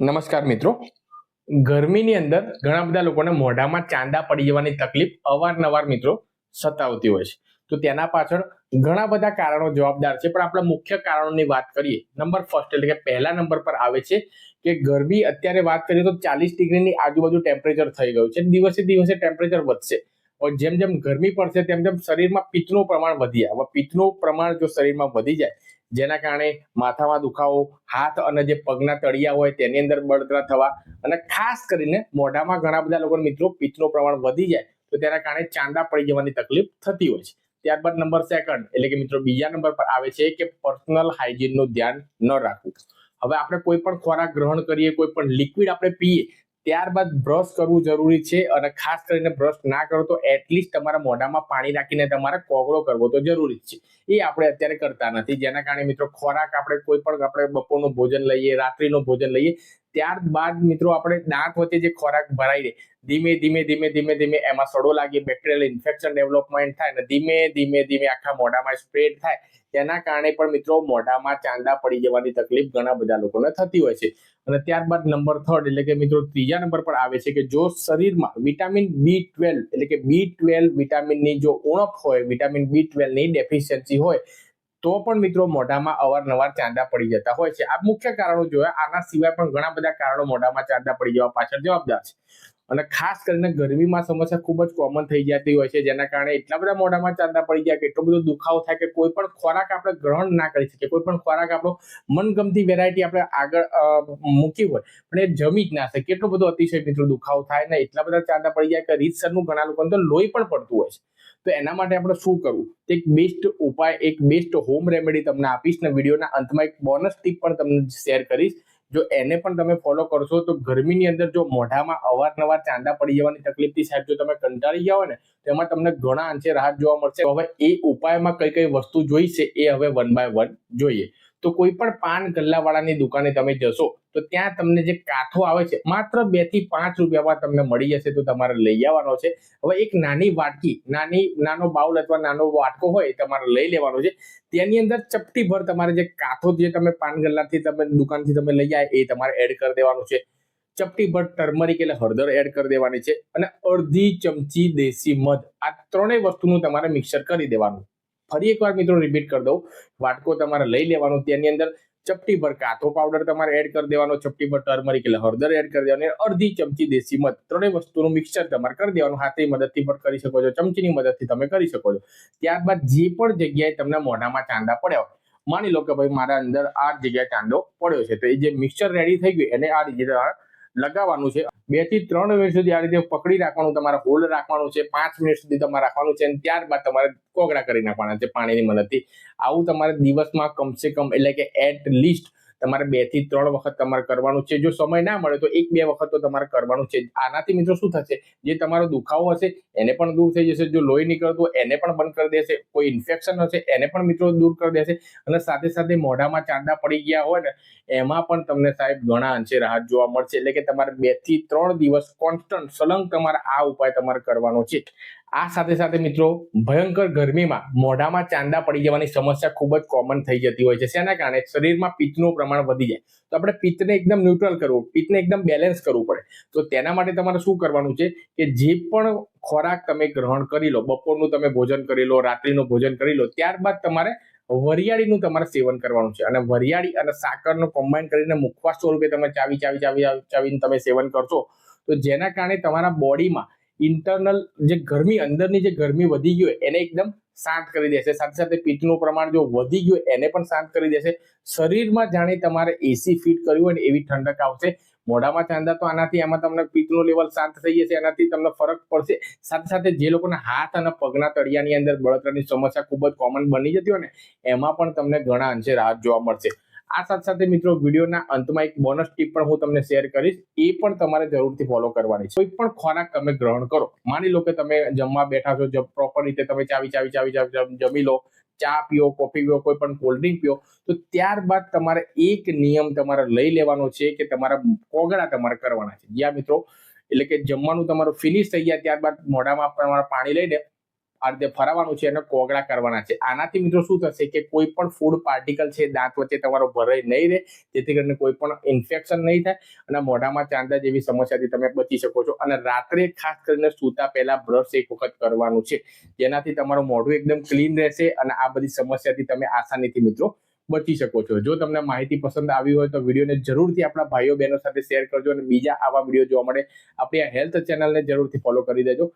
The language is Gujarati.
નમસ્કાર મિત્રો. ગરમીની અંદર ઘણા બધા લોકોને મોઢામાં ચાંદા પડી જવાની તકલીફ અવારનવાર મિત્રો સતાવતી હોય છે. તો તેના પાછળ ઘણા બધા કારણો જવાબદાર છે. પણ આપણે મુખ્ય કારણોની વાત કરીએ. નંબર ફર્સ્ટ એટલે કે પહેલા નંબર પર આવે છે કે ગરમી અત્યારે વાત કરીએ તો ચાલીસ ડિગ્રીની આજુબાજુ ટેમ્પરેચર થઈ ગયું છે. દિવસે દિવસે ટેમ્પરેચર વધશે. જેમ જેમ ગરમી પડશે તેમ તેમ શરીરમાં પિત્તનું પ્રમાણ વધી હવે પિત્તનું પ્રમાણ જો શરીરમાં વધી જાય જેના કારણે માથામાં દુખાવો, હાથ અને જે પગના તળિયા હોય તેની અંદર બળતરા થવા અને ખાસ કરીને મોઢામાં ઘણા બધા લોકો મિત્રો પિત્તનું પ્રમાણ વધી જાય તો તેના કારણે ચાંદા પડી જવાની તકલીફ થતી હોય છે. ત્યારબાદ નંબર સેકન્ડ એટલે કે મિત્રો બીજા નંબર પર આવે છે કે પર્સનલ હાઇજીનનું ધ્યાન ન રાખવું. હવે આપણે કોઈ પણ ખોરાક ગ્રહણ કરીએ, કોઈ પણ લિક્વિડ આપણે પીએ ત્યારબાદ બ્રશ કરવું જરૂરી છે અને ખાસ કરીને બ્રશ ના કરો તો એટલીસ્ટ તમારા મોઢામાં પાણી રાખીને તમારે કોગળો કરવો તો જરૂરી છે. એ આપણે અત્યારે કરતા નથી. જેના કારણે મિત્રો ખોરાક આપણે કોઈ પણ આપણે બપોરનું ભોજન લઈએ, રાત્રિનું ભોજન લઈએ ત્યારબાદ મિત્રો આપણે દાંત વચ્ચે જે ખોરાક ભરાઈ દે ધીમે ધીમે ધીમે ધીમે ધીમે એમાં સડો લાગી બેક્ટેરિયલ ઇન્ફેક્શન ડેવલપમેન્ટ થાય અને ધીમે ધીમે ધીમે આખા મોઢામાં સ્પ્રેડ થાય. તેના કારણે પણ મિત્રો મોઢામાં ચાંદા પડી જવાની તકલીફ ઘણા બધા લોકોને થતી હોય છે. અને ત્યારબાદ નંબર થર્ડ એટલે કે મિત્રો ત્રીજા નંબર પર આવે છે કે જો શરીરમાં વિટામિન બી ટ્વેલ્વ એટલે કે બી ટ્વેલ્વ વિટામિનની જો ઉણપ હોય વિટામિન બી ટ્વેલ્વની ડેફિશિયન્સી હોય તો પણ મિત્રો મોઢામાં અવારનવાર ચાંદા પડી જતા હોય છે. આ મુખ્ય કારણો જોયા. આના સિવાય પણ ઘણા બધા કારણો મોઢામાં ચાંદા પડી જવા પાછળ જવાબદાર છે. અને ખાસ કરીને ગરમીમાં સમસ્યા ખૂબ જ કોમન થઈ જતી હોય છે, જેના કારણે એટલા બધા મોઢામાં ચાંદા પડી જાય કે એટલો બધો દુખાવો થાય કે કોઈ પણ ખોરાક આપણે ગ્રહણ ના કરી શકીએ. કોઈ પણ ખોરાક આપણો મનગમતી વેરાયટી આપણે આગળ મૂકી હોય, પણ એ જમી જ ના શકે કેટલો બધો અતિશય મિત્રો દુખાવો થાય ને એટલા બધા ચાંદા પડી જાય કે રીતસરનું ઘણા લોકોને તો લોહી પણ પડતું હોય છે. તો એના માટે આપણે શું કરવું? એક બેસ્ટ ઉપાય, એક બેસ્ટ હોમ રેમેડી તમને આપીશ ને વિડીયોના અંતમાં એક બોનસ ટીપ પણ તમને શેર કરીશ. જો એને પણ તમે ફોલો કરશો તો ગરમીની અંદર જો મોઢામાં અવારનવાર ચાંદા પડી જવાની તકલીફથી સાહેબ જો તમે કંટાળી ગયા હોય ને, તો એમાં તમને ઘણા અંશે રાહત જોવા મળશે. હવે એ ઉપાયમાં કઈ કઈ વસ્તુ જોઈશે એ હવે વન બાય વન જોઈએ. તો કોઈ પણ પાન ગલ્લાવાળાની દુકાને તમે જશો, તો ત્યાં તમને જે કાથો આવે છે, માત્ર બેથી પાંચ રૂપિયામાં તમને મળી જશે, તો તમારે લઈ આવવાનો છે. હવે એક નાની વાટકી, નાની, નાનો બાઉલ અથવા નાનો વાટકો હોય તમારે લઈ લેવાનો છે. તેની અંદર ચપટી ભર તમારે જે કાથો જે તમે પાન ગલ્લાથી તમે, દુકાનથી તમે લઈ જાય એ તમારે એડ કરી દેવાનું છે. ચપટી ભર ટર્મરિક એટલે હળદર એડ કરી દેવાની છે અને અડધી ચમચી દેશી મધ, આ ત્રણેય વસ્તુનું તમારે મિક્સર કરી દેવાનું. ફરી એકવાર મિત્રો રિપીટ કરી દઉં. વાટકો તમારે લઈ લેવાનો તેની અંદર. ચપટી ભર કાથો પાવડર તમારે એડ કરી દેવાનો. ચપટી ભર ટર્મરિક એટલે હળદર એડ કરી દેવાની. અડધી ચમચી દેશી મધ. ત્રણેય વસ્તુનું મિક્સર તમારે કરી દેવાનું. હાથની મદદથી પણ કરી શકો છો. ચમચીની મદદથી તમે કરી શકો છો. ત્યારબાદ જે પણ જગ્યાએ તમને મોઢામાં ચાંદા પડ્યા હોય, માની લો કે ભાઈ મારા અંદર આ જગ્યાએ ચાંદો પડ્યો છે. તો એ જે મિક્સર રેડી થઈ ગયું, એને આ રીતે લગાવવાનું છે. બેથી ત્રણ મિનિટ સુધી આ રીતે પકડી રાખવાનું, તમારે હોલ્ડ રાખવાનું છે. પાંચ મિનિટ સુધી તમારે રાખવાનું છે અને ત્યારબાદ તમારે કોગળા કરી નાખવાના છે પાણીની મદદથી. આવું તમારે દિવસમાં કમસે કમ એટલે કે એટ લીસ્ટ તમારે બેથી ત્રણ વખત તમારે કરવાનું છે. જો સમય ના મળે તો એક બે વખત તો તમારે કરવાનું છે. આનાથી મિત્રો શું થશે? જે તમારો દુખાવો હશે, એને પણ દૂર થઈ જશે. જો લોહી નીકળતું એને પણ બંધ કરી દેશે. કોઈ ઇન્ફેક્શન હશે, એને પણ મિત્રો દૂર કરી દેશે. અને સાથે સાથે મોઢામાં ચાંદા પડી ગયા હોય ને, એમાં પણ તમને સાહેબ ઘણા અંશે રાહત જોવા મળશે. એટલે કે તમારે બેથી ત્રણ દિવસ કોન્સ્ટન્ટ સલંગ તમારે આ ઉપાય તમારે કરવાનો છે. આ સાથે સાથે મિત્રો, ભયંકર ગરમીમાં મોઢામાં ચાંદા પડી જવાની સમસ્યા ખૂબ જ કોમન થઈ જતી હોય છે. શેના કારણે? શરીરમાં પિત્તનું પ્રમાણ વધી જાય. તો આપણે પિત્તને એકદમ ન્યુટ્રલ કરવું, પિત્તને એકદમ બેલેન્સ કરવું પડે. તો તેના માટે તમારે શું કરવાનું છે કે જે પણ ખોરાક તમે ગ્રહણ કરી લો, બપોરનું તમે ભોજન કરી લો, રાત્રિનું ભોજન કરી લો, ત્યારબાદ તમારે વરિયાળીનું તમારે સેવન કરવાનું છે. અને વરિયાળી અને સાકરનું કોમ્બાઈન કરીને મુખવાસ સ્વરૂપે તમે ચાવી ચાવી ચાવી, ચાવીને તમે સેવન કરશો, તો જેના કારણે તમારા બોડીમાં ઇન્ટરનલ જે ગરમી, અંદરની જે ગરમી વધી ગઈ હોય, એને એકદમ શાંત કરી દેશે. સાથે સાથે પિત્તનું પ્રમાણ જો વધી ગયું એને પણ શાંત કરી દેશે. શરીરમાં જાણે તમારે એસી ફિટ કર્યું હોય ને એવી ઠંડક આવશે. મોઢામાં ચાંદા તો આનાથી એમાં તમને પિત્તનું લેવલ શાંત થઈ જશે, એનાથી તમને ફરક પડશે. સાથે સાથે જે લોકોના હાથ અને પગના તળિયાની અંદર બળતરાની સમસ્યા ખૂબ જ કોમન બની જતી હોય ને, એમાં પણ તમને ઘણા અંશે રાહત જોવા મળશે. આ સાથે સાથે મિત્રો વિડીયોના અંતમાં એક બોનસ ટીપ પણ હું તમને શેર કરીશ. એ પણ તમારે જરૂરથી ફોલો કરવાની. છે કોઈ પણ ખોરાક તમે ગ્રહણ કરો. માની લો કે તમે જમવા બેઠા છો પ્રોપર રીતે તમે ચાવી ચાવી ચાવી ચાવી જમી લો, ચા પીઓ કોફી પીઓ, કોઈ પણ કોલ્ડ ડ્રિંક પીઓ, તો ત્યારબાદ તમારે એક નિયમ તમારે લઈ લેવાનો છે કે તમારા કોગળા તમારે કરવાના છે. જ્યાં મિત્રો, એટલે કે જમવાનું તમારું ફિનિશ થઈ ગયા, ત્યારબાદ મોઢામાં તમારા પાણી લઈને આ રીતે ફરાવાનું છે અને કોગળા કરવાના છે. આનાથી મિત્રો શું થશે કે કોઈ પણ ફૂડ પાર્ટિકલ છે, દાંત વચ્ચે તમારો ભરાઈ નહીં રહે, જેથી કરીને કોઈ પણ ઇન્ફેક્શન નહીં થાય અને મોઢામાં ચાંદા જેવી સમસ્યાથી તમે બચી શકો છો. અને રાત્રે ખાસ કરીને સૂતા પહેલા બ્રશ એક વખત કરવાનું છે. જેનાથી તમારું મોઢું એકદમ ક્લીન રહેશે અને આ બધી સમસ્યાથી તમે આસાનીથી મિત્રો બચી શકો છો. જો તમને માહિતી પસંદ આવી હોય તો વિડીયોને જરૂરથી આપણા ભાઈઓ બહેનો સાથે શેર કરજો અને બીજા આવા વીડિયો જોવા માટે આપણી આ હેલ્થ ચેનલને જરૂરથી ફોલો કરી દેજો.